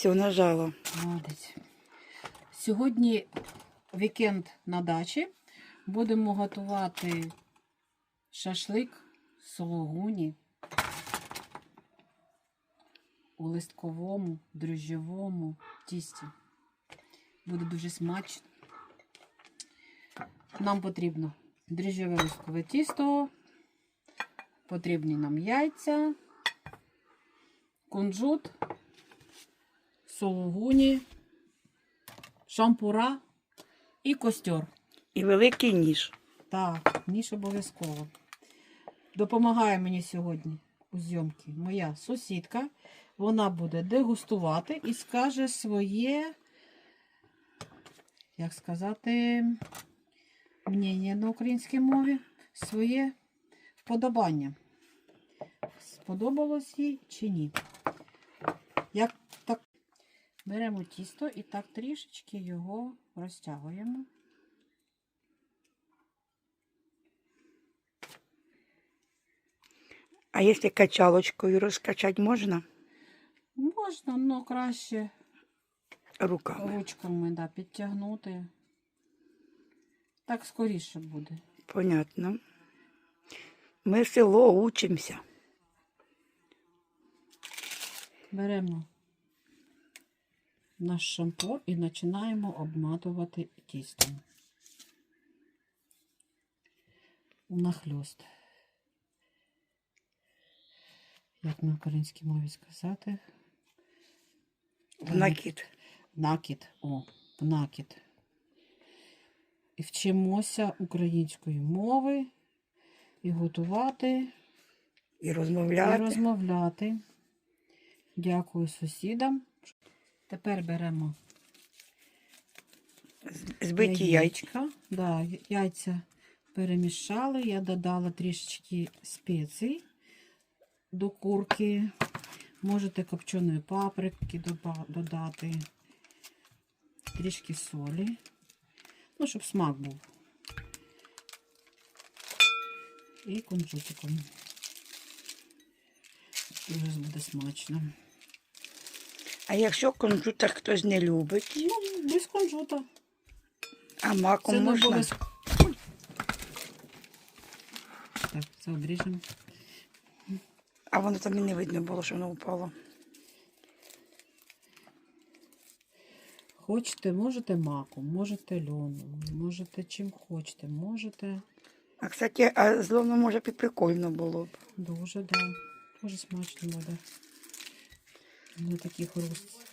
Все, нажала. Молодець. Сьогодні вікенд на дачі. Будемо готувати шашлик сологуні у листковому, дрожжевому тісті. Буде дуже смачно. Нам потрібно дріжджове листкове тісто, потрібні нам яйця, кунжут, сологуні, шампура і костер. І великий ніж. Так, ніж обов'язково. Допомагає мені сьогодні у зйомці моя сусідка. Вона буде дегустувати і скаже своє, як сказати, мнення на українській мові, своє вподобання. Сподобалось їй чи ні. Як беремо тісто і так трішечки його розтягуємо. А якщо качалочкою розкачати можна? Можна, але краще Руками. ручками да, підтягнути. Так скоріше буде. Понятно. Ми село учимося. Беремо наш шампур і починаємо обматувати тістом. Нахльост. Як на українській мові сказати? Накид. Накид. О, накид. І вчимося української мови і готувати, І і розмовляти. розмовляти. Дякую сусідам. Тепер беремо Збиті яйця. Да, яйця перемішали. Я додала трішечки спецій до курки. Можете копченої паприки додати, трішки солі. Ну, щоб смак був. І кунжутиком. Дуже буде смачно. А якщо кунжута хтось не любить, Ну, без кунжута. а маком Це не можна. обов'язково. Так, це обріжемо. А воно там і не видно було, що воно впало. Хочете, можете маком, можете льоном, можете чим хочете, можете А кстати, а зловно може прикольно було б. дуже, да. Дуже смачно буде. Не таких хруст.